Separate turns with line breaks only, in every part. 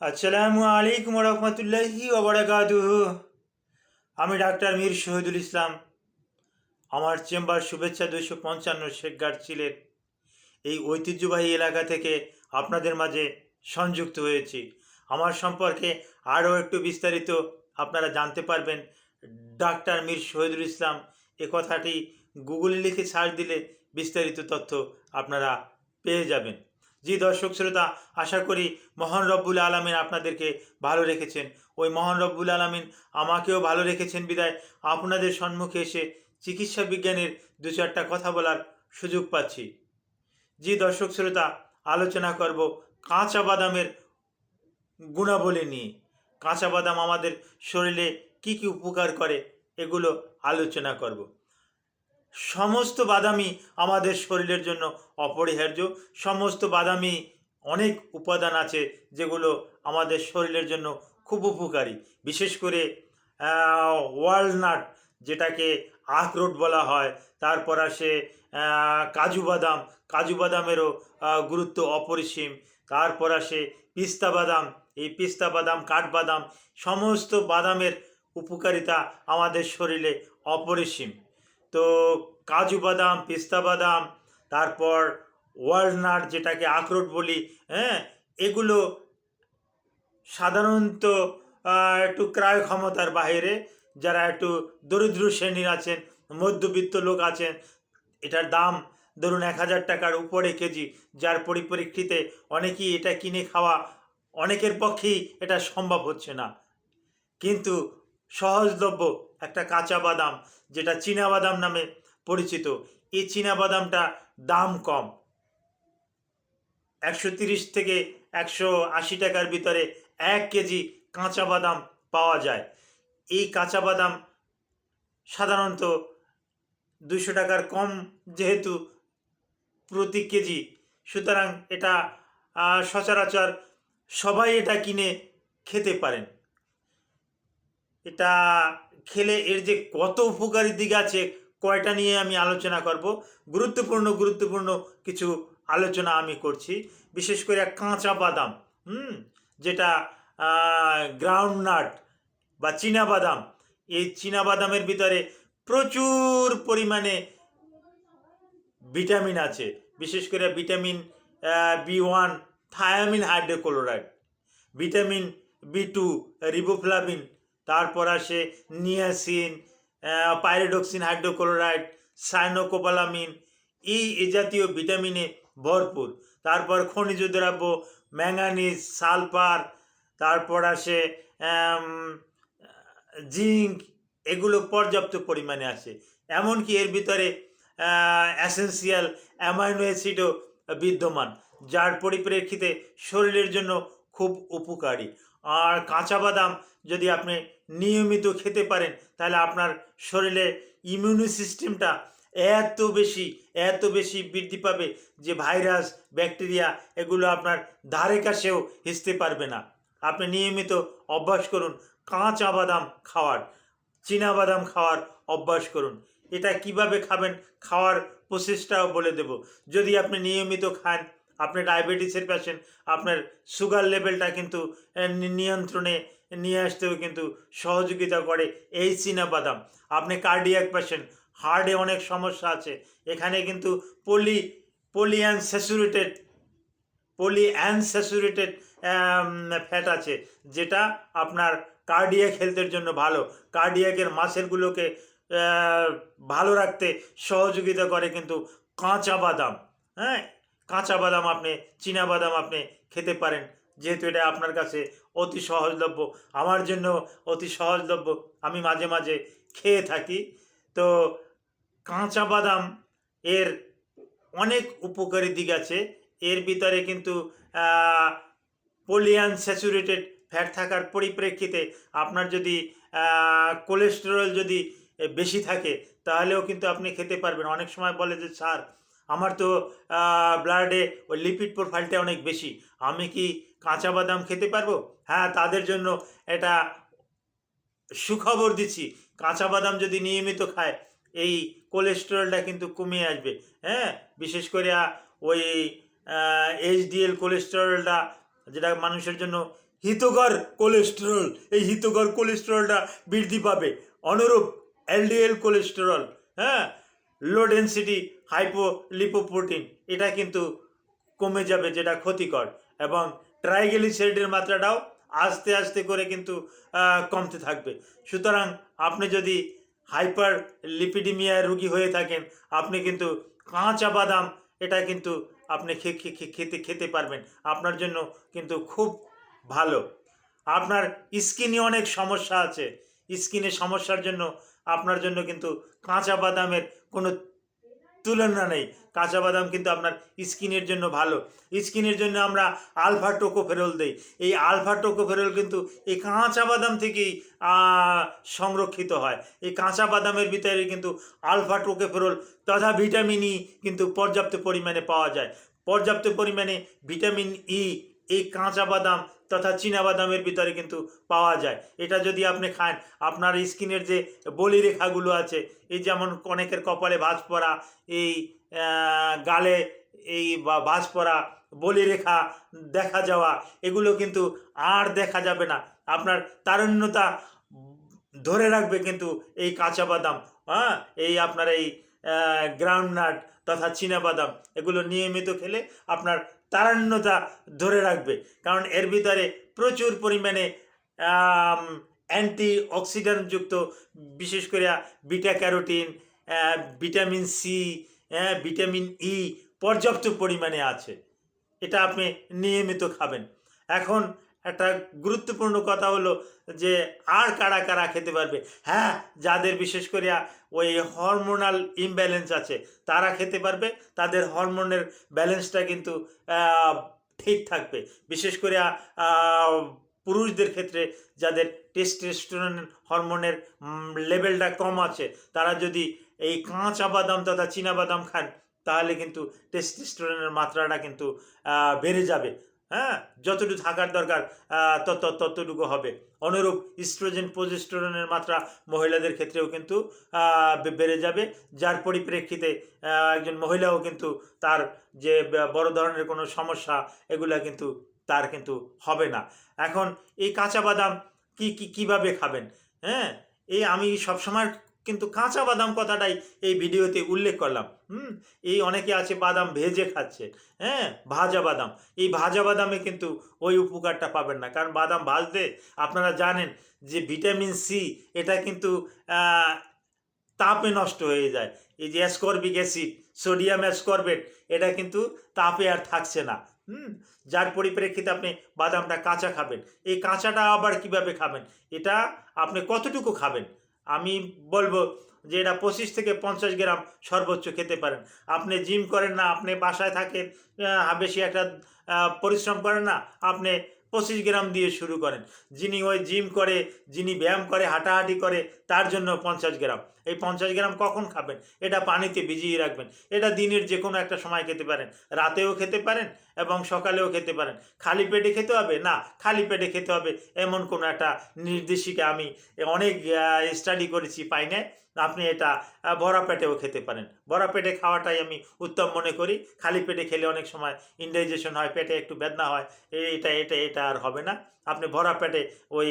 আসসালামু আলাইকুম রহমতুল্লাহি আমি ডাক্তার মীর শহীদুল ইসলাম। আমার চেম্বার শুভেচ্ছা দুইশো পঞ্চান্ন শেখগার ছিলেন এই ঐতিহ্যবাহী এলাকা থেকে আপনাদের মাঝে সংযুক্ত হয়েছি। আমার সম্পর্কে আরও একটু বিস্তারিত আপনারা জানতে পারবেন। ডাক্তার মীর শহীদুল ইসলাম, এ কথাটি গুগলে লিখে সার্চ দিলে বিস্তারিত তথ্য আপনারা পেয়ে যাবেন। জি দর্শক শ্রোতা, আশা করি মহান রব্বুল আলমিন আপনাদেরকে ভালো রেখেছেন। ওই মহান রব্বুল আলমিন আমাকেও ভালো রেখেছেন বিদায়। আপনাদের সম্মুখে এসে চিকিৎসা বিজ্ঞানের দু চারটা কথা বলার সুযোগ পাচ্ছি। জি দর্শক শ্রোতা, আলোচনা করব কাঁচা বাদামের গুণাবলী নিয়ে। কাঁচা বাদাম আমাদের শরীরে কি কি উপকার করে, এগুলো আলোচনা করব। সমস্ত বাদামই আমাদের শরীরের জন্য অপরিহার্য। সমস্ত বাদামই অনেক উপাদান আছে যেগুলো আমাদের শরীরের জন্য খুব উপকারী। বিশেষ করে ওয়ালনাট, যেটাকে আখরোট বলা হয়, তারপর আসে কাজু বাদাম। কাজু বাদামেরও গুরুত্ব অপরিসীম। তারপর আসে পিস্তা বাদাম। এই পিস্তা বাদাম কাঠবাদাম সমস্ত বাদামের উপকারিতা আমাদের শরীরে অপরিসীম। তো কাজু বাদাম, পিস্তা বাদাম, তারপর ওয়ালনাট যেটাকে আখরোট বলি হ্যাঁ এগুলো সাধারণত একটু ক্রয় ক্ষমতার বাইরে যারা একটু দরিদ্র শ্রেণির আছেন, মধ্যবিত্ত লোক আছেন, এটার দাম ধরুন এক হাজার টাকার উপরে কেজি, যার পরিপ্রেক্ষিতে অনেকেই এটা কিনে খাওয়া, অনেকের পক্ষেই এটা সম্ভব হচ্ছে না। কিন্তু সহজলভ্য একটা কাঁচা বাদাম যেটা বাদাম নামে পরিচিত। এই বাদামটা দাম কম। একশো তিরিশ থেকে একশো আশি টাকার ভিতরে এক কেজি কাঁচা বাদাম পাওয়া যায়। এই কাঁচা বাদাম সাধারণত দুশো টাকার কম যেহেতু প্রতি কেজি। সুতরাং এটা সচরাচর সবাই এটা কিনে খেতে পারেন। এটা খেলে এর যে কত উপকারী দিক আছে, কয়টা নিয়ে আমি আলোচনা করব। গুরুত্বপূর্ণ গুরুত্বপূর্ণ কিছু আলোচনা আমি করছি। বিশেষ করে কাঁচা বাদাম, হুম? যেটা গ্রাউন্ড নাট বা চীনা বাদাম, এই চীনা বাদামের ভিতরে প্রচুর পরিমাণে ভিটামিন আছে। বিশেষ করে vitamin B one, thiamine hydrochloride, vitamin B two, riboflavin তারপর আসে নিয়াসিন পাইরোডক্সিন, হাইড্রোক্লোরাইড, সাইনোকোপালামিন এ জাতীয় ভিটামিনে ভরপুর। তারপর খনিজ দ্রব্য, ম্যাঙ্গানিজ, সালফার, তারপর আসে জিঙ্ক, এগুলো পর্যাপ্ত পরিমাণে আসে। এমনকি এর ভিতরে অ্যাসেন্সিয়াল অ্যামাইনো অ্যাসিডও বিদ্যমান, যার পরিপ্রেক্ষিতে শরীরের জন্য খুব উপকারী। আর কাঁচা বাদাম যদি আপনি নিয়মিত খেতে পারেন, তাহলে আপনার শরীরে ইমিউনি সিস্টেমটা এত বেশি এত বেশি বৃদ্ধি পাবে যে ভাইরাস, ব্যাকটেরিয়া এগুলো আপনার ধারে কাছেও হিসতে পারবে না। আপনি নিয়মিত অভ্যাস করুন, কাঁচা বাদাম খাওয়ার, চীনা বাদাম খাওয়ার অভ্যাস করুন। এটা কীভাবে খাবেন খাওয়ার প্রসেসটাও বলে দেব। যদি আপনি নিয়মিত খান আপনি ডায়াবেটিসের পেশেন্ট আপনার সুগার লেভেলটা কিন্তু নিয়ন্ত্রণে নিয়ে আসতেও কিন্তু সহযোগিতা করে এই বাদাম আপনি কার্ডিয়াক পেশেন্ট হার্টে অনেক সমস্যা আছে, এখানে কিন্তু পলি পলি স্যাচুরেটেড পলি অ্যানস্যাচুরেটেড ফ্যাট আছে, যেটা আপনার কার্ডিয়াক হেলথের জন্য ভালো। কার্ডিয়াকের মাসেলগুলোকে ভালো রাখতে সহযোগিতা করে কিন্তু কাঁচা বাদাম হ্যাঁ? কাঁচা বাদাম আপনি, চীনা বাদাম আপনি খেতে পারেন। যেহেতু এটা আপনার কাছে অতি সহজলভ্য, আমার জন্য অতি সহজলভ্য, আমি মাঝে মাঝে খেয়ে থাকি। তো কাঁচা বাদাম এর অনেক উপকারী দিক আছে। এর ভিতরে কিন্তু পলিয়ান স্যাচুরেটেড ফ্যাট থাকার পরিপ্রেক্ষিতে আপনার যদি কোলেস্টেরল যদি বেশি থাকে, তাহলেও কিন্তু আপনি খেতে পারবেন। অনেক সময় বলে যে, স্যার আমার তো ব্লাডে ওই লিপিড প্রোফাইলটা অনেক বেশি। আমি কি কাঁচা বাদাম খেতে পারব? হ্যাঁ তাদের জন্য এটা সুখবর দিচ্ছি। কাঁচা বাদাম যদি নিয়মিত খায়, এই কোলেস্টেরলটা কিন্তু কমে আসবে। হ্যাঁ বিশেষ করে ওই এইচডিএল কোলেস্টেরলটা যেটা মানুষের জন্য হিতকর কোলেস্টেরল এই হিতকর কোলেস্টেরলটা বৃদ্ধি পাবে। অনুরূপ এলডিএল কোলেস্টেরল হ্যাঁ লো ডেন্সিটি হাইপোলিপোপ্রোটিন এটা কিন্তু কমে যাবে, যেটা ক্ষতিকর। এবং ট্রাইগ্লিসাইডের মাত্রাটাও আস্তে আস্তে করে কিন্তু কমতে থাকবে। সুতরাং আপনি যদি হাইপার লিপিডিমিয়া রুগী হয়ে থাকেন, আপনি কিন্তু কাঁচা বাদাম এটা কিন্তু আপনি খেতে খেতে পারবেন। আপনার জন্য কিন্তু খুব ভালো। আপনার স্কিনে অনেক সমস্যা আছে। স্কিনের সমস্যার জন্য, আপনার জন্য কিন্তু কাঁচা বাদামের কোনো তুলনা নেই। কাঁচা বাদাম কিন্তু আপনার স্কিনের জন্য ভালো। স্কিনের জন্য আমরা আলফা টোকোফেরল দেই। এই আলফা টোকোফেরল কিন্তু এই কাঁচা বাদাম থেকেই সংরক্ষিত হয়। এই কাঁচা বাদামের ভিতরে কিন্তু আলফা টোকোফেরল তথা ভিটামিন ই কিন্তু পর্যাপ্ত পরিমাণে পাওয়া যায়। পর্যাপ্ত পরিমাণে ভিটামিন ই এই কাঁচা বাদাম তথা চীনা বাদামের ভিতরে কিন্তু পাওয়া যায়। এটা যদি আপনি খান, আপনার স্কিনের যে বলি রেখাগুলো আছে, এই যেমন অনেকের কপালে ভাঁজ পড়া, এই গালে এই বা, ভাঁজ পড়া বলি রেখা দেখা যাওয়া, এগুলো কিন্তু আর দেখা যাবে না। আপনার তারুণ্যতা ধরে রাখবে কিন্তু এই কাঁচা বাদাম হ্যাঁ? এই আপনার এই গ্রাউন্ড নাট তথা চীনা বাদাম, এগুলো নিয়মিত খেলে আপনার তারান্যতা ধরে রাখবে। কারণ এর ভিতরে প্রচুর পরিমাণে অ্যান্টি অক্সিডেন্টযুক্ত বিশেষ করে beta carotene vitamin C vitamin E পর্যাপ্ত পরিমাণে আছে। এটা আপনি নিয়মিত খাবেন। এখন একটা গুরুত্বপূর্ণ কথা হলো যে আর কারা কারা খেতে পারবে? হ্যাঁ যাদের বিশেষ করে ওই হরমোনাল ইমব্যালেন্স আছে, তারা খেতে পারবে, তাদের হরমোনের ব্যালেন্সটা কিন্তু ঠিক থাকবে। বিশেষ করে পুরুষদের ক্ষেত্রে যাদের টেস্টোস্টেরন হরমোনের লেভেলটা কম আছে, তারা যদি এই কাঁচা বাদাম তথা চীনা বাদাম খান, তাহলে কিন্তু টেস্টোস্টেরনের মাত্রাটা কিন্তু বেড়ে যাবে। হ্যাঁ? যতটুকু থাকার দরকার তত ততটুকু হবে। অনুরূপ ইস্ট্রোজেন প্রজেস্টেরনের মাত্রা মহিলাদের ক্ষেত্রেও কিন্তু বেড়ে যাবে। যার পরিপ্রেক্ষিতে একজন মহিলাও কিন্তু তার যে বড় ধরনের কোনো সমস্যা, এগুলা কিন্তু তার কিন্তু হবে না। এখন এই কাঁচা বাদাম কী কী, কীভাবে খাবেন? হ্যাঁ? এই আমি সবসময় কিন্তু কাঁচা বাদাম কথাটাই এই ভিডিওতে উল্লেখ করলাম। হুম, এই অনেকে আছে বাদাম ভেজে খাচ্ছে হ্যাঁ ভাজা বাদাম। এই ভাজা বাদামে কিন্তু ওই উপকারটা পাবেন না। কারণ বাদাম ভাজতে আপনারা জানেন যে ভিটামিন সি, এটা কিন্তু তাপে নষ্ট হয়ে যায়। এই যে অ্যাসকর্বিক অ্যাসিড, সোডিয়াম অ্যাসকর্বেট, এটা কিন্তু তাপে আর থাকছে না। হুম, যার পরিপ্রেক্ষিতে আপনি বাদামটা কাঁচা খাবেন। এই কাঁচাটা আবার কীভাবে খাবেন? এটা আপনি কতটুকু খাবেন? আমি বলব যে এটা পঁচিশ থেকে পঞ্চাশ গ্রাম সর্বোচ্চ খেতে পারেন। আপনি জিম করেন না, আপনি বাসায় থাকেন বেশি একটা পরিশ্রম করেন না, আপনি পঁচিশ গ্রাম দিয়ে শুরু করেন। যিনি ওই জিম করে, যিনি ব্যায়াম করে, হাঁটাহাঁটি করে, তার জন্য পঞ্চাশ গ্রাম। এই পঞ্চাশ গ্রাম কখন খাবেন? এটা পানিতে ভিজিয়ে রাখবেন। এটা দিনের যে কোনো একটা সময় খেতে পারেন। রাতেও খেতে পারেন এবং সকালেও খেতে পারেন। খালি পেটে খেতে হবে? না, খালি পেটে খেতে হবে। এমন কোনো একটা নির্দেশিকা আমি অনেক স্টাডি করেছি পাই না আপনি এটা ভরা পেটেও খেতে পারেন। ভরা পেটে খাওয়াটাই আমি উত্তম মনে করি। খালি পেটে খেলে অনেক সময় ইনডাইজেশন হয়, পেটে একটু বেদনা হয়। এটা এটা এটা আর হবে না। আপনি ভরা পেটে ওই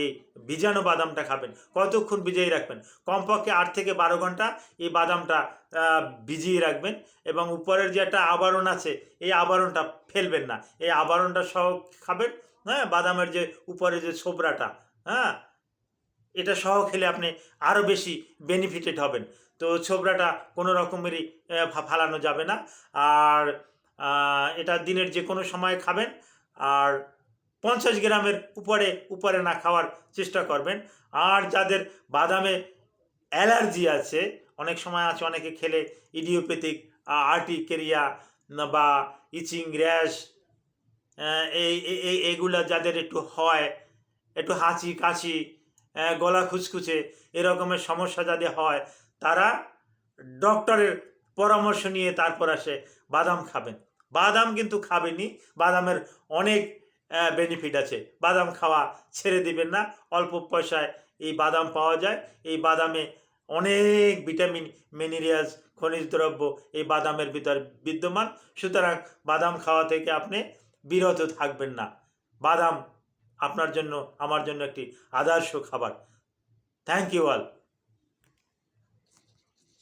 ভিজানো বাদামটা খাবেন। কতক্ষণ ভিজিয়ে রাখবেন? কমপক্ষে আট থেকে বারো ঘণ্টা এই বাদামটা ভিজিয়ে রাখবেন এবং উপরের যে একটা আবরণ আছে, এই আবরণটা ফেলবেন না। এই আবরণটা সহ খাবেন হ্যাঁ বাদামের যে উপরে যে ছোবরাটা হ্যাঁ এটা সহ খেলে আপনি আরও বেশি বেনিফিটেড হবেন। তো ছোবরাটা কোনো রকমেরই ফালানো যাবে না। আর এটা দিনের যে কোনো সময় খাবেন। আর পঞ্চাশ গ্রামের উপরে উপরে না খাওয়ার চেষ্টা করবেন। আর যাদের বাদামে অ্যালার্জি আছে, অনেক সময় আছে, অনেকে খেলে ইডিওপ্যাথিক আর্টিকেরিয়া বা ইচিং, র্যাশ এই এই- এই যাদের একটু হয়, একটু হাঁচি, কাশি গলা খুচখুচে এরকমের সমস্যা যাদের হয়, তারা ডক্টরের পরামর্শ নিয়ে তারপর আসে বাদাম খাবেন। বাদাম কিন্তু খাবেনই, বাদামের অনেক বেনিফিট আছে। বাদাম খাওয়া ছেড়ে দিবেন না। অল্প পয়সায় এই বাদাম পাওয়া যায়। এই বাদামে অনেক ভিটামিন মিনারেলস খনিজ দ্রব্য এই বাদামের ভিতর বিদ্যমান। সুতরাং বাদাম খাওয়া থেকে আপনি বিরত থাকবেন না। বাদাম আপনার জন্য, আমার জন্য একটি আদর্শ খাবার। Thank you all